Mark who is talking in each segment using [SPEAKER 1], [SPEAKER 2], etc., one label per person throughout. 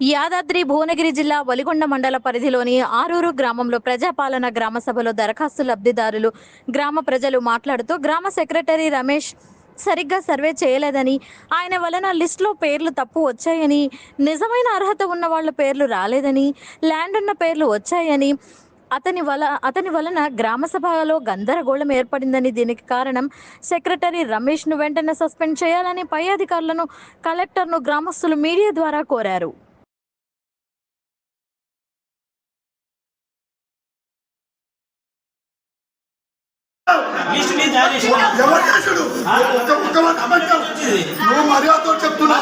[SPEAKER 1] యాదాద్రి భువనగిరి జిల్లా వలిగొండ మండల పరిధిలోని ఆరూరు గ్రామంలో ప్రజాపాలన గ్రామ సభలో దరఖాస్తు లబ్ధిదారులు గ్రామ ప్రజలు మాట్లాడుతూ గ్రామ సెక్రటరీ రమేష్ సరిగ్గా సర్వే చేయలేదని ఆయన వలన లిస్టులో పేర్లు తప్పు వచ్చాయని నిజమైన అర్హత ఉన్న వాళ్ళ పేర్లు రాలేదని ల్యాండ్ ఉన్న పేర్లు వచ్చాయని అతని వల అతని వలన గ్రామ సభలో గందరగోళం ఏర్పడిందని దీనికి కారణం సెక్రటరీ రమేష్ను వెంటనే సస్పెండ్ చేయాలని పై అధికారులను కలెక్టర్ను గ్రామస్తులు మీడియా ద్వారా కోరారు.
[SPEAKER 2] నువ్వు మర్యాదతో చెప్తున్నా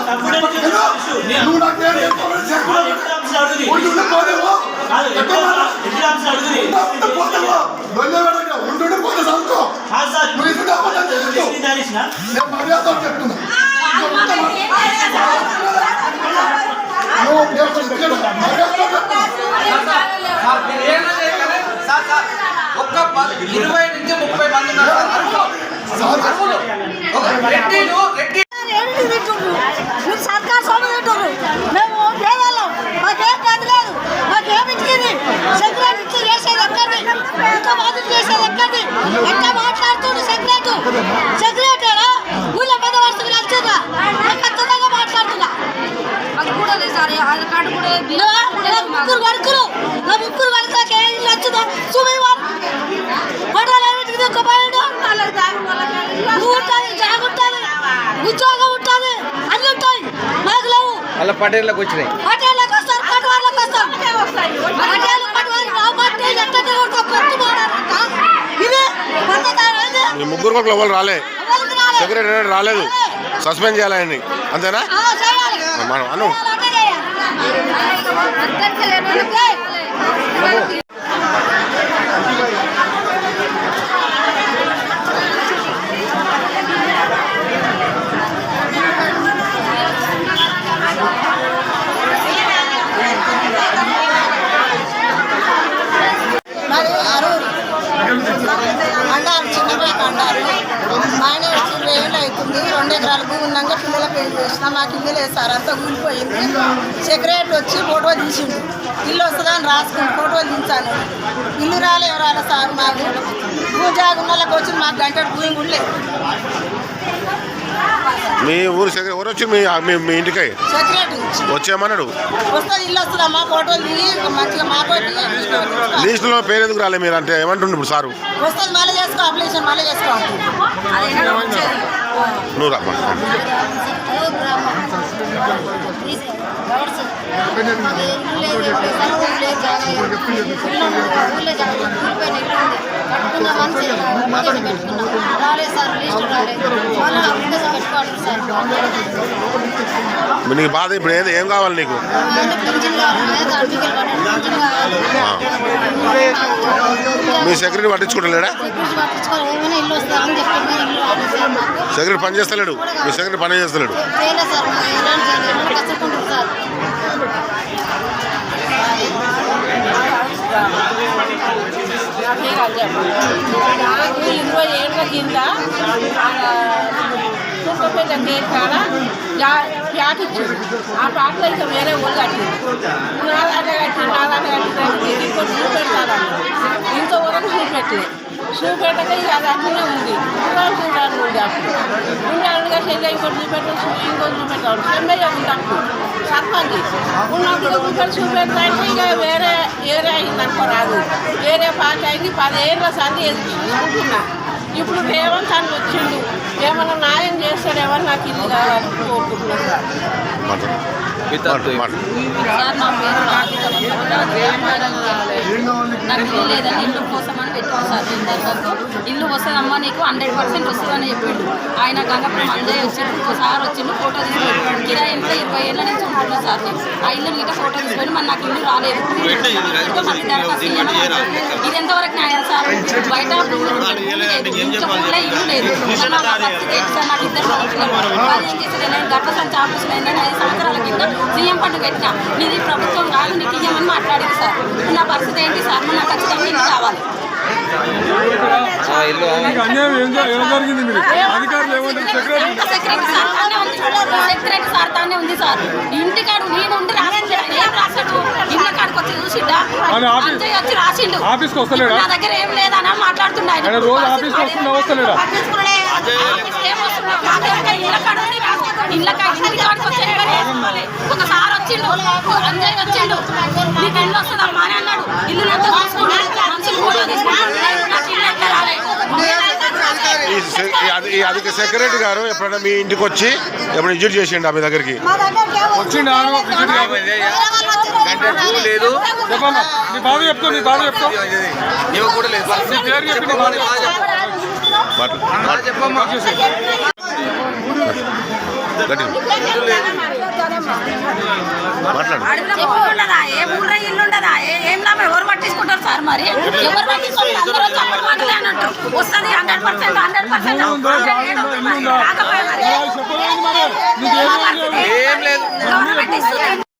[SPEAKER 2] నువ్వు నాకు చెప్పావు? చెప్పలేదు. ఉండుండి పోదేవా? ఎక్కువ మాట. ఉండుండి పోదేవా? లొల్లే వెనక. ఉండుండి పోతే చదువుకో. నువ్వు ఇప్పుడు అబద్ధం చేస్తున్నావు. నేను మర్యాదతో చెప్తున్నా ఒక్క మాట. నువ్వు నేను ఇక్కడ మర్యాదతో చెప్తున్నా.
[SPEAKER 3] సార్ మీరు ఏమైనా చేయగలరే? సార్ సార్ ఒక్క ప- ఇరవై నుంచి ముప్పై మంది ఉన్నారు. ఒక రెడ్డిలు రెడ్డి
[SPEAKER 4] ఏంటి తింటుండ్రు మీరు సర్కార్ సొమ్ము తింటుండ్రు మేము పేదవాళ్ళం మాకేం గది లేదు మాకేం ఇచ్చింది సెక్రటరీ ఇట్లా చేసేది ఎక్కడి ఇంత బాధ్యత చేసేది ఎక్కడి ఎట్లా మాట్లాడుతుండు సెక్రటరీ సెక్రటరీనా ఊళ్ళో పెద్ద వరుసలు కలిసిందా ఖచ్చితంగా మాట్లాడుతున్నా
[SPEAKER 5] అది కూడా లేదు సార్ ఆధార్ కార్డు కూడా
[SPEAKER 4] నా ముగ్గురు వరకులు నా ముగ్గురు వరకు ఏం నచ్చుదా సుమీ వారు పడాలి ఏమిటి ఒక బయట నువ్వు ఉంటుంది జాగ ఉంటుంది ఉద్యోగం ఉంటుంది అన్ని ఉంటాయి. మాకు లేవు.
[SPEAKER 3] వాళ్ళ పటేళ్ళకి వచ్చినాయి.
[SPEAKER 4] పటేళ్ళకి వస్తారు పటవాళ్ళకి వస్తారు పటేళ్ళు పటవాళ్ళు పెట్టి ఇది
[SPEAKER 6] ముగ్గురు కొడుకులు ఎవరు రాలే. సెక్రటరీ రాలేదు. సస్పెండ్ చేయాలని అంతేనా?
[SPEAKER 4] ఆ, చేయాలి.
[SPEAKER 6] మనం అను
[SPEAKER 4] అట్టే చేయాలి.
[SPEAKER 7] మరి అరూరు అండారు చిన్నపేట అండారు మా ఆయన ఇరవై ఉంది రెండు ఎకరాల భూమి ఉన్నాక పిల్లల పెళ్ళి చేసిన మాకు ఇల్లు లేదు సార్ అంతా కూలిపోయింది సెక్రటరీ వచ్చి ఫోటో తీసిండు. ఇల్లు వస్తుందని రాసుకుని ఫోటో దించాను ఇల్లు రాలే రాలే సార్ మాకు. భూ జాగున్నలకు వచ్చి మాకు గంట భూమి కూడా లేదు.
[SPEAKER 6] మీ ఊరు సెక్రటరీ ఎవరు వచ్చి మీ మీ మీ ఇంటికి? వచ్చేయమన్నాడు. లిస్టులో పేరు ఎందుకు రాలే మీరు అంటే ఏమంటుండు ఇప్పుడు సారు?
[SPEAKER 7] వస్తుంది మళ్ళీ చేసుకో అప్లికేషన్ మళ్ళీ చేసుకో అంటుంది
[SPEAKER 6] నువ్వు రామ్మా
[SPEAKER 5] రాలేదు సార్ లిస్ట్ రాలేదు.
[SPEAKER 6] నీకు బాధ ఇప్పుడు ఏం ఏం కావాలి నీకు? మీ సెక్రటరీ పట్టించుకుంటలేడా సెక్రటరీ పని చేస్తలేడు. మీ సెక్రటరీ పని చేస్తలేడు.
[SPEAKER 8] ఇరవై ఏళ్ళ కింద చుట్టుపక్కల గేట్ కాడ జా- ఇచ్చింది. ఆ ప్యాట్లో ఇంకా వేరే ఊళ్ళు కట్టింది. నా దాంట్లో కట్టి నా దాంట్లో కట్టి ఇంకో చూపెడతాను ఇంతవరకు చూపెట్టలేదు చూపెట్టక ఇక అది అట్లనే ఉంది. ఇంకా చూడాలి ఉంది అప్పుడు. ఉండాలిగా చెల్లె ఇంకోటి చూపెట్టాలి ఇంకో చూపెట్టాలి చెన్నయ్య ఉంది అప్పుడు. సర్పంచ్. ఉన్నప్పుడు చూపెట్టి చూపెడతాంటే ఇక వేరే ఏరే అయింది అనుకో రాదు. వేరే పార్టీ అయింది పదేళ్ళ సంది ఎదురు చూసుకుంటున్నా. ఇప్పుడు రేవంత్ అని వచ్చిండు. ఏమన్నా న్యాయం చేస్తాడేమో నాకు ఇల్లు కావాలని కోరుకుంటున్నాను సార్
[SPEAKER 6] మాట్లాడు.
[SPEAKER 5] ఇల్లు లేదని ఇల్లు వస్తుందమ్మా నీకు హండ్రెడ్ పర్సెంట్ వస్తుందని చెప్పిండు. ఆయన గంగపురం అందే వచ్చిండు ఒకసారి వచ్చిండు ఫోటో తీసుకొని కిరా ఇంట్లో ఇరవై ఏళ్ళ నుంచి ఉంటున్నా సార్. ఆ ఇల్లు గిట్ట ఫోటో తీసుకొని మరి నాకు ఇల్లు రాలేదు. మళ్ళీ దరఖాస్తు ఇది ఎంతవరకు న్యాయం సార్? బయట ఇల్లు లేదు. సార్ నాకు ఇద్దరు పిల్లలు. వాళ్ళు ఏం చేసేది నేను గర్భసంచి ఆపరేషన్ అయిందని ఐదు సంవత్సరాల కింద సీఎం ఫండ్ పెట్టినా. నీది ప్రభుత్వం కాదు నీకు ఇయ్యమని మాట్లాడింది సార్. నా పరిస్థితి ఏంటి సార్? మరి నాకు ఖచ్చితంగా ఇల్లు కావాలి.
[SPEAKER 2] అన్యాయం ఏం జరిగింది మీరు అధికారులు ఏమంటారు సెక్రటరీ
[SPEAKER 5] సార్ తానే ఉంది సార్
[SPEAKER 9] ఆఫీస్-
[SPEAKER 5] అంజయ్ వచ్చి రాసిండు
[SPEAKER 9] ఆఫీస్కి వస్తలేడా?
[SPEAKER 5] నా దగ్గర ఏం ఆయన
[SPEAKER 9] రోజు ఆఫీస్కి వస్తలేడా
[SPEAKER 5] ఒకసారి వచ్చిండు అంజయ్ వచ్చిండు నీకు ఇల్లు వస్తుందమ్మా అని అన్నాడు ఇల్లు ఎంత చూసుకున్నాడు
[SPEAKER 10] ఈ అధిక సెక్రటరీ గారు ఎప్పుడైనా మీ ఇంటికి వచ్చి ఎప్పుడు విజిట్ చేసిండు మీ దగ్గరికి.
[SPEAKER 11] లేదు.
[SPEAKER 9] నీ బాధ నీ బాధ
[SPEAKER 11] కూడా.
[SPEAKER 10] మాట్లా-
[SPEAKER 11] చెప్పమ్మా.
[SPEAKER 10] మాట్లాడు.
[SPEAKER 5] ఏ ఊళ్ళో ఇల్లు ఉండదా ఏ- లాభం? ఎవరు పట్టించుకుంటారు సార్ మరి? ఎవరు పట్టించుకుంటారు? అప్పుడు మాటలే అని అంటారు వస్తుంది హండ్రెడ్ పర్సెంట్ హండ్రెడ్ పర్సెంట్
[SPEAKER 11] ఏం లేదు